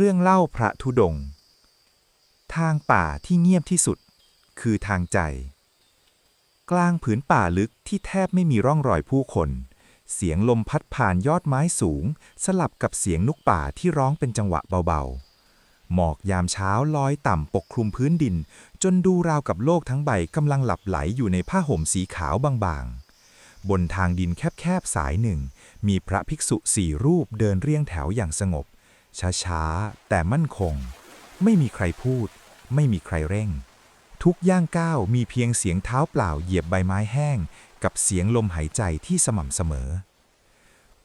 เรื่องเล่าพระธุดง ทางป่าที่เงียบที่สุด คือทางใจ กลางผืนป่าลึกที่แทบไม่มีร่องรอยผู้คน เสียงลมพัดผ่านยอดไม้สูง สลับกับเสียงนกป่าที่ร้องเป็นจังหวะเบาๆ หมอกยามเช้าลอยต่ำปกคลุมพื้นดิน จนดูราวกับโลกทั้งใบกำลังหลับไหลอยู่ในผ้าห่มสีขาวบางๆบนทางดินแคบๆ สายหนึ่ง มีพระภิกษุสี่รูปเดินเรียงแถวอย่างสงบ ช้าๆ แต่มั่นคง ไม่มีใครพูด ไม่มีใครเร่ง ทุกย่างก้าวมีเพียงเสียงเท้าเปล่าเหยียบใบไม้แห้ง กับเสียงลมหายใจที่สม่ำเสมอ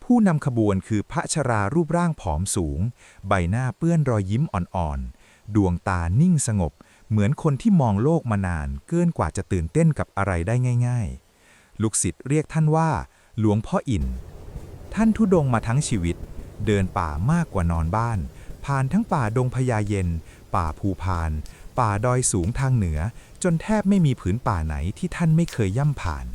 ผู้นำขบวนคือพระชรารูปร่างผอมสูง ใบหน้าเปื้อนรอยยิ้มอ่อนๆ ดวงตานิ่งสงบ เหมือนคนที่มองโลกมานานเกินกว่าจะตื่นเต้นกับอะไรได้ง่าย ๆ ลูกศิษย์เรียกท่านว่า หลวงพ่ออินท่านทุดงมาทั้งชีวิต เดินป่ามากกว่านอนบ้าน ผ่านทั้งป่าดงพญาเย็น ป่าภูพาน ป่าดอยสูงทางเหนือ จนแทบไม่มีผืนป่าไหนที่ท่านไม่เคยย่ำผ่าน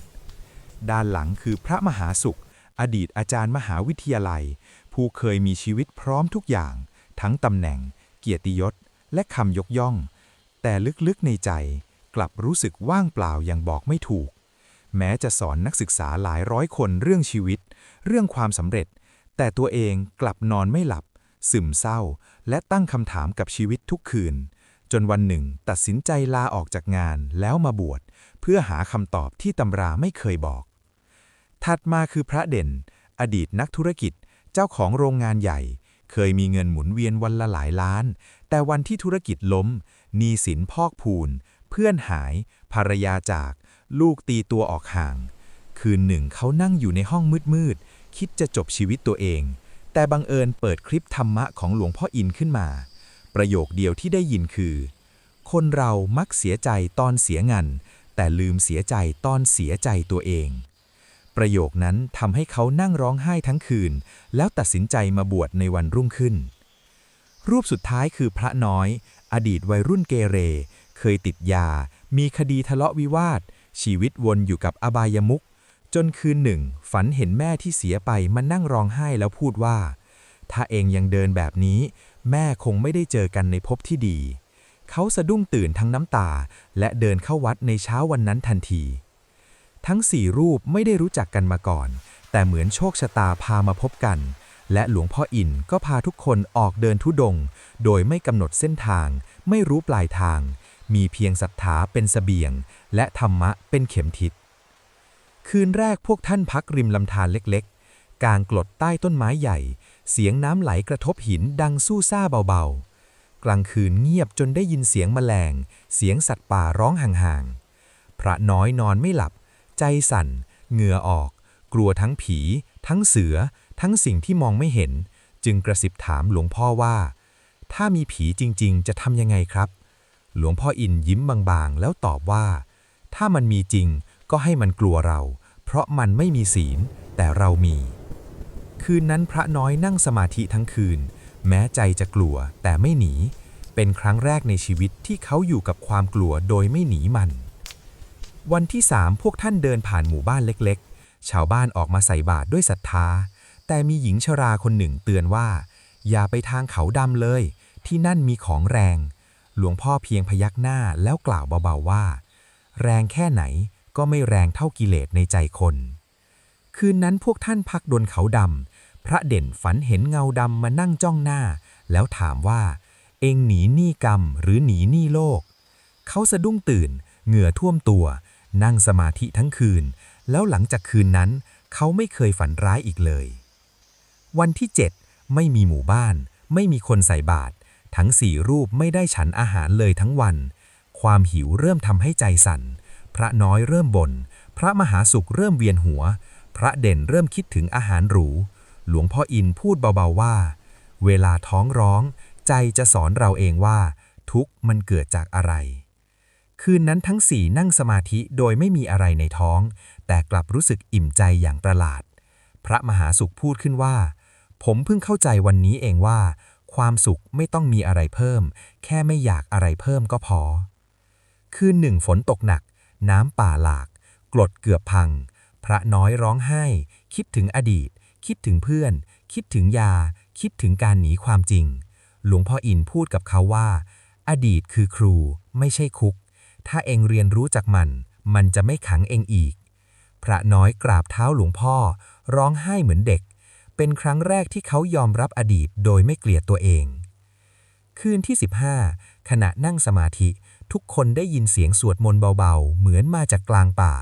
ด้านหลังคือพระมหาสุข อดีตอาจารย์มหาวิทยาลัย ผู้เคยมีชีวิตพร้อมทุกอย่าง ทั้งตำแหน่ง เกียรติยศ และคำยกย่อง แต่ลึกๆในใจกลับรู้สึกว่างเปล่าอย่างบอกไม่ถูกแม้จะสอนนักศึกษาหลายร้อยคนเรื่องชีวิต เรื่องความสำเร็จ แต่ตัวเองกลับนอนไม่หลับ ซึมเศร้า และตั้งคำถามกับชีวิตทุกคืน จนวันหนึ่งตัดสินใจลาออกจากงานแล้วมาบวช เพื่อหาคำตอบที่ตำราไม่เคยบอก ถัดมาคือพระเด่น อดีตนักธุรกิจ เจ้าของโรงงานใหญ่ เคยมีเงินหมุนเวียนวันละหลายล้าน แต่วันที่ธุรกิจล้มหนี้สินพอกพูน เพื่อนหาย ภรรยาจาก ลูกตีตัวออกห่าง คืนหนึ่งเขานั่งอยู่ในห้องมืดๆ คิดจะจบชีวิตตัวเอง แต่บังเอิญเปิดคลิปธรรมะของหลวงพ่ออินขึ้นมา ประโยคเดียวที่ได้ยินคือ คนเรามักเสียใจตอนเสียเงินแต่ลืมเสียใจตอนเสียใจตัวเอง ประโยคนั้นทำให้เขานั่งร้องไห้ทั้งคืน แล้วตัดสินใจมาบวชในวันรุ่งขึ้น รูปสุดท้ายคือพระน้อย อดีตวัยรุ่นเกเร เคยติดยา มีคดีทะเลาะวิวาท ชีวิตวนอยู่กับอบายมุข จนคืนหนึ่ง ฝันเห็นแม่ที่เสียไปมานั่งร้องไห้แล้วพูดว่า ถ้าเองยังเดินแบบนี้ แม่คงไม่ได้เจอกันในภพที่ดี เขาสะดุ้งตื่นทั้งน้ำตา และเดินเข้าวัดในเช้าวันนั้นทันที ทั้งสี่รูปไม่ได้รู้จักกันมาก่อน แต่เหมือนโชคชะตาพามาพบกัน และหลวงพ่ออินก็พาทุกคนออกเดินทุดง โดยไม่กำหนดเส้นทาง ไม่รู้ปลายทาง มีเพียงศรัทธาเป็นเสบียง และธรรมะเป็นเข็มทิศ คืนแรกพวกท่านพักริมลำธารเล็กๆ กลางกลดใต้ต้นไม้ใหญ่ เสียงน้ำไหลกระทบหินดังสู้ซ่าเบาๆ กลางคืนเงียบจนได้ยินเสียงแมลง เสียงสัตว์ป่าร้องห่างๆ พระน้อยนอนไม่หลับ ใจสั่น เหงื่อออก กลัวทั้งผี ทั้งเสือ ทั้งสิ่งที่มองไม่เห็น จึงกระสิบถามหลวงพ่อว่า ถ้ามีผีจริงๆ จะทำยังไงครับ หลวงพ่ออินยิ้มบางๆ แล้วตอบว่า ถ้ามันมีจริง ก็ให้มันกลัวเรา เพราะมันไม่มีศีล แต่เรามี คืนนั้นพระน้อยนั่งสมาธิทั้งคืน แม้ใจจะกลัวแต่ไม่หนี เป็นครั้งแรกในชีวิตที่เขาอยู่กับความกลัวโดยไม่หนีมัน วันที่สามพวกท่านเดินผ่านหมู่บ้านเล็กๆ ชาวบ้านออกมาใส่บาตรด้วยศรัทธา แต่มีหญิงชราคนหนึ่งเตือนว่า อย่าไปทางเขาดำเลย ที่นั่นมีของแรง หลวงพ่อเพียงพยักหน้าแล้วกล่าวเบาๆว่า แรงแค่ไหน ก็ไม่แรงเท่ากิเลสในใจคน คืนนั้นพวกท่านพักดนเขาดำ พระเด่นฝันเห็นเงาดำมานั่งจ้องหน้า แล้วถามว่า เองหนีหนี้กรรมหรือหนีหนี้โลก เขาสะดุ้งตื่น เหงื่อท่วมตัว นั่งสมาธิทั้งคืน แล้วหลังจากคืนนั้น เขาไม่เคยฝันร้ายอีกเลย วันที่เจ็ดไม่มีหมู่บ้าน ไม่มีคนใส่บาตรทั้งสี่รูปไม่ได้ฉันอาหารเลยทั้งวัน ความหิวเริ่มทำให้ใจสั่น พระน้อยเริ่มบน่น พระมหาสุขเริ่มเวียนหัว พระเด่นเริ่มคิดถึงอาหารหรู หลวงพ่ออินพูดเบาๆว่า เวลาท้องร้อง ใจจะสอนเราเองว่า ทุกข์มันเกิดจากอะไร คืนนั้นทั้งสี่นั่งสมาธิโดยไม่มีอะไรในท้อง แต่กลับรู้สึกอิ่มใจอย่างประหลาด พระมหาสุขพูดขึ้นว่า ผมเพิ่งเข้าใจวันนี้เองว่า ความสุขไม่ต้องมีอะไรเพิ่ม แค่ไม่อยากอะไรเพิ่มก็พอคืนหนึ่งฝนตกหนัก น้ำป่าหลาก กรดเกือบพัง พระน้อยร้องไห้ คิดถึงอดีต คิดถึงเพื่อน คิดถึงยา คิดถึงการหนีความจริง หลวงพ่ออินพูดกับเขาว่า อดีตคือครู ไม่ใช่คุก ถ้าเองเรียนรู้จากมัน มันจะไม่ขังเองอีก พระน้อยกราบเท้าหลวงพ่อ ร้องไห้เหมือนเด็ก เป็นครั้งแรกที่เขายอมรับอดีตโดยไม่เกลียดตัวเอง คืนที่ 15 ขณะนั่งสมาธิ ทุกคนได้ยินเสียงสวดมนต์เบาๆ เหมือนมาจากกลางป่า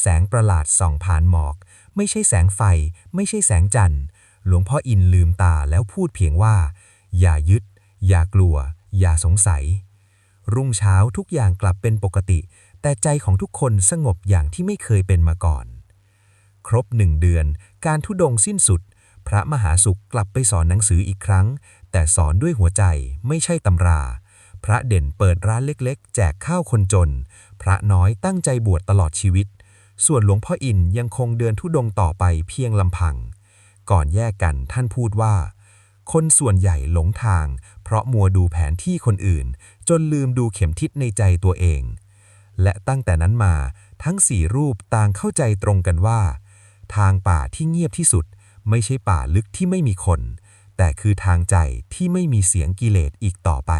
แสงประหลาดส่องผ่านหมอก ไม่ใช่แสงไฟ ไม่ใช่แสงจันทร์ หลวงพ่ออินลืมตาแล้วพูดเพียงว่า อย่ายึด อย่ากลัว อย่าสงสัย รุ่งเช้าทุกอย่างกลับเป็นปกติ แต่ใจของทุกคนสงบอย่างที่ไม่เคยเป็นมาก่อน ครบหนึ่งเดือน การทุดงสิ้นสุด พระมหาสุขกลับไปสอนหนังสืออีกครั้ง แต่สอนด้วยหัวใจไม่ใช่ตำรา พระเด่นเปิดร้านเล็กๆ แจกข้าวคนจน พระน้อยตั้งใจบวชตลอดชีวิต ส่วนหลวงพ่ออินยังคงเดินทุดงต่อไปเพียงลำพัง ก่อนแยกกันท่านพูดว่า คนส่วนใหญ่หลงทาง เพราะมัวดูแผนที่คนอื่น จนลืมดูเข็มทิศในใจตัวเอง และตั้งแต่นั้นมาทั้งสี่รูปต่างเข้าใจตรงกันว่า ทางป่าที่เงียบที่สุด ไม่ใช่ป่าลึกที่ไม่มีคน แต่คือทางใจที่ไม่มีเสียงกิเลสอีกต่อไป